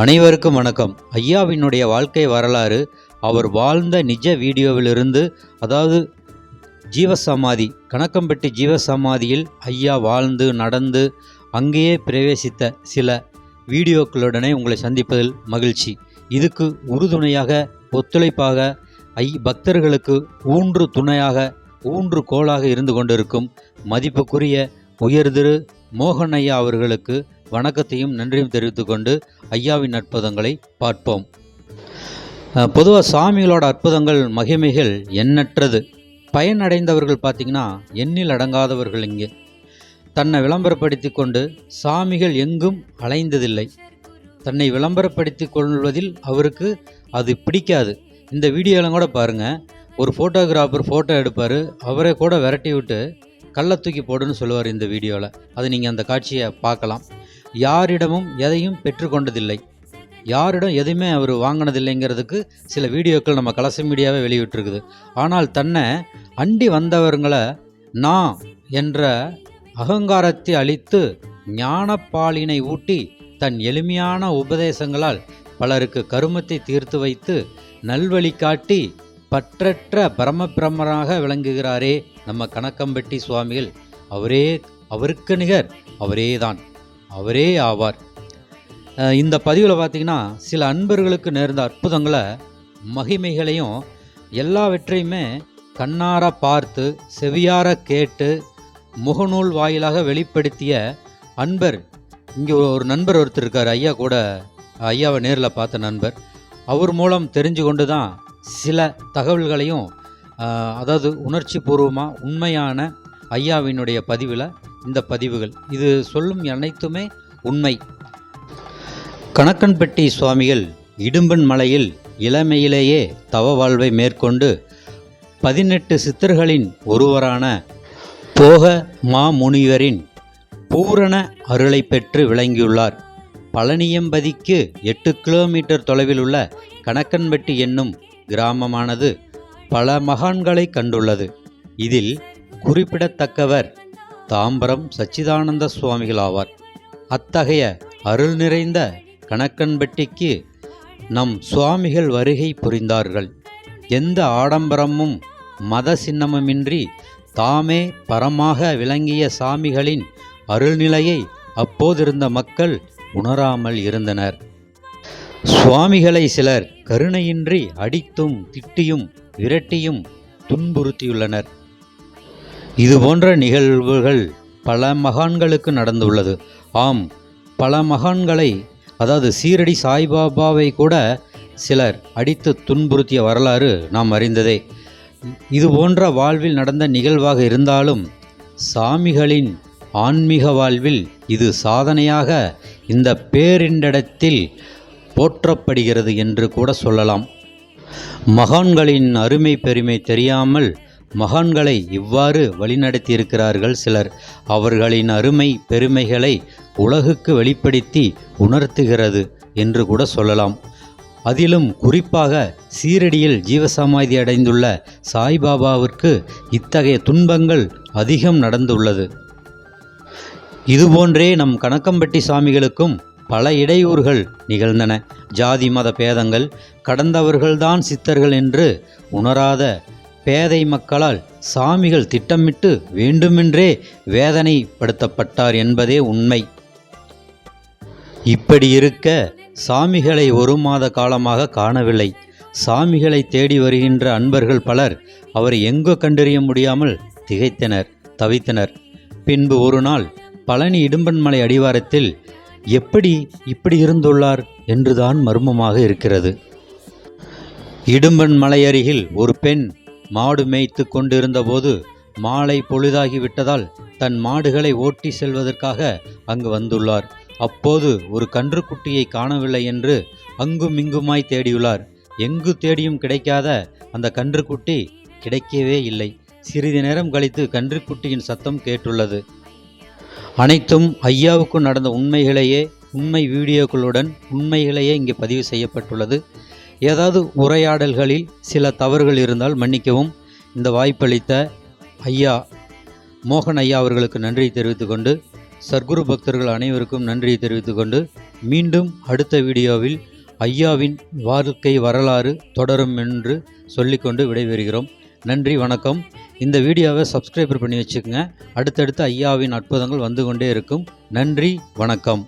அனைவருக்கும் வணக்கம். ஐயாவினுடைய வாழ்க்கை வரலாறு அவர் வாழ்ந்த நிஜ வீடியோவிலிருந்து அதாவது ஜீவசமாதி கணக்கம்பட்டி ஜீவசமாதியில் ஐயா வாழ்ந்து நடந்து அங்கேயே பிரவேசித்த சில வீடியோக்களுடனே உங்களை சந்திப்பதில் மகிழ்ச்சி. இதுக்கு உறுதுணையாக ஒத்துழைப்பாக ஐ பக்தர்களுக்கு ஊன்று துணையாக ஊன்று கோலாக இருந்து கொண்டிருக்கும் மதிப்புக்குரிய உயர்திரு மோகன் ஐயா அவர்களுக்கு வணக்கத்தையும் நன்றியும் தெரிவித்துக்கொண்டு ஐயாவின் அற்புதங்களை பார்ப்போம். பொதுவாக சாமிகளோட அற்புதங்கள் மகிமைகள் எண்ணற்றது. பயனடைந்தவர்கள் பார்த்திங்கன்னா எண்ணில் அடங்காதவர்கள் இங்கே. தன்னை விளம்பரப்படுத்தி கொண்டு சாமிகள் எங்கும் அலைந்ததில்லை. தன்னை விளம்பரப்படுத்தி கொள்வதில் அவருக்கு அது பிடிக்காது. இந்த வீடியோலாம் கூட பாருங்கள் ஒரு ஃபோட்டோகிராஃபர் ஃபோட்டோ எடுப்பார் அவரை கூட விரட்டி விட்டு கள்ள தூக்கி போடுன்னு சொல்லுவார் இந்த வீடியோவில் அது நீங்கள் அந்த காட்சியை பார்க்கலாம். யாரிடமும் எதையும் பெற்றுக்கொண்டதில்லை. யாரிடம் எதுவுமே அவர் வாங்கினதில்லைங்கிறதுக்கு சில வீடியோக்கள் நம்ம கலச மீடியாவே வெளியிட்டிருக்குது. ஆனால் தன்னை அண்டி வந்தவர்களை நான் என்ற அகங்காரத்தை அழித்து ஞானப்பாலினை ஊட்டி தன் எளிமையான உபதேசங்களால் பலருக்கு கருமத்தை தீர்த்து வைத்து நல்வழி காட்டி பற்றற்ற பரமபிரமராக விளங்குகிறாரே நம்ம கணக்கம்பட்டி சுவாமிகள். அவரே அவருக்கு நிகர் அவரே தான் அவரே ஆவார். இந்த பதிவில் பார்த்தீங்கன்னா சில அன்பர்களுக்கு நேர்ந்த அற்புதங்களை மகிமைகளையும் எல்லாவற்றையுமே கண்ணார பார்த்து செவியார கேட்டு முகநூல் வாயிலாக வெளிப்படுத்திய அன்பர். இங்கே ஒரு நண்பர் ஒருத்தர் இருக்கார் ஐயா கூட ஐயாவை நேரில் பார்த்த நண்பர். அவர் மூலம் தெரிஞ்சு கொண்டு தான் சில தகவல்களையும் அதாவது உணர்ச்சி பூர்வமாக உண்மையான ஐயாவினுடைய பதிவில் இந்த பதிவுகள். இது சொல்லும் அனைத்துமே உண்மை. கணக்கன்பட்டி சுவாமிகள் இடும்பன் மலையில் இளமையிலேயே தவ வாழ்வை மேற்கொண்டு பதினெட்டு சித்தர்களின் ஒருவரான போக மாமுனிவரின் பூரண அருளை பெற்று விளங்கியுள்ளார். பழனியம்பதிக்கு எட்டு கிலோமீட்டர் தொலைவில் உள்ள கணக்கன்பட்டி என்னும் கிராமமானது பல மகான்களை கண்டுள்ளது. இதில் குறிப்பிடத்தக்கவர் தாம்பரம் சச்சிதானந்த சுவாமிகள் ஆவார் அத்தகைய அருள் நிறைந்த கணக்கன்பட்டிக்கு நம் சுவாமிகள் வருகை புரிந்தார்கள். எந்த ஆடம்பரமும் மத சின்னமுமின்றி தாமே பரமாக விளங்கிய சாமிகளின் அருள்நிலையை அப்போதிருந்த மக்கள் உணராமல் இருந்தனர். சுவாமிகளை சிலர் கருணையின்றி அடித்தும் திட்டியும் விரட்டியும் துன்புறுத்தியுள்ளனர். இது போன்ற நிகழ்வுகள் பல மகான்களுக்கு நடந்துள்ளது. ஆம் பல மகான்களை அதாவது சீரடி சாய்பாபாவை கூட சிலர் அடித்து துன்புறுத்திய வரலாறு நாம் அறிந்ததே. இது போன்ற வாழ்வில் நடந்த நிகழ்வாக இருந்தாலும் சாமிகளின் ஆன்மீக வாழ்வில் இது சாதனையாக இந்த பேரிண்டடத்தில் போற்றப்படுகிறது என்று கூட சொல்லலாம். மகான்களின் அருமை பெருமை தெரியாமல் மகான்களை இவ்வாறு வழிநடத்தியிருக்கிறார்கள் சிலர். அவர்களின் அருமை பெருமைகளை உலகுக்கு வெளிப்படுத்தி உணர்த்துகிறது என்று கூட சொல்லலாம். அதிலும் குறிப்பாக சீரடியில் ஜீவசமாதி அடைந்துள்ள சாய்பாபாவிற்கு இத்தகைய துன்பங்கள் அதிகம் நடந்துள்ளது. இதுபோன்றே நம் கணக்கம்பட்டி சாமிகளுக்கும் பல இடையூறுகள் நிகழ்ந்தன. ஜாதி மத பேதங்கள் கடந்தவர்கள்தான் சித்தர்கள் என்று உணராத பேதை மக்களால் சாமிகள் திட்டமிட்டு வேண்டுமென்றே வேதனைப்படுத்தப்பட்டார் என்பதே உண்மை. இப்படி இருக்க சாமிகளை ஒரு மாத காலமாக காணவில்லை. சாமிகளை தேடி வருகின்ற அன்பர்கள் பலர் அவரை எங்கோ கண்டறிய முடியாமல் திகைத்தனர் தவித்தனர். பின்பு ஒரு நாள் பழனி இடும்பன்மலை அடிவாரத்தில் எப்படி இப்படி இருந்துள்ளார்? என்றுதான் மர்மமாக இருக்கிறது. இடும்பன் மலை அருகில் ஒரு பெண் மாடு மேய்த்து கொண்டிருந்தபோது மாலை பொழுதாகி விட்டதால் தன் மாடுகளை ஓட்டி செல்வதற்காக அங்கு வந்துள்ளார். அப்போது ஒரு கன்றுக்குட்டியை காணவில்லை என்று அங்கும் இங்குமாய் தேடியுள்ளார். எங்கு தேடியும் கிடைக்காத அந்த கன்றுக்குட்டி கிடைக்கவே இல்லை. சிறிது நேரம் கழித்து கன்றுக்குட்டியின் சத்தம் கேட்டுள்ளது. அனைத்தும் ஐயாவுக்கு நடந்த உண்மைகளையே உண்மை வீடியோக்களுடன் உண்மைகளையே இங்கே பதிவு செய்யப்பட்டுள்ளது. ஏதாவது உரையாடல்களில் சில தவறுகள் இருந்தால் மன்னிக்கவும். இந்த வாய்ப்பளித்த ஐயா மோகன் ஐயா அவர்களுக்கு நன்றி தெரிவித்துக்கொண்டு சர்க்குரு பக்தர்கள் அனைவருக்கும் நன்றியை தெரிவித்துக்கொண்டு மீண்டும் அடுத்த வீடியோவில் ஐயாவின் வாழ்க்கை வரலாறு தொடரும் என்று சொல்லிக்கொண்டு விடைபெறுகிறோம். நன்றி வணக்கம். இந்த வீடியோவை சப்ஸ்கிரைபர் பண்ணி வச்சுக்கோங்க. அடுத்தடுத்து ஐயாவின் அற்புதங்கள் வந்து கொண்டே இருக்கும். நன்றி வணக்கம்.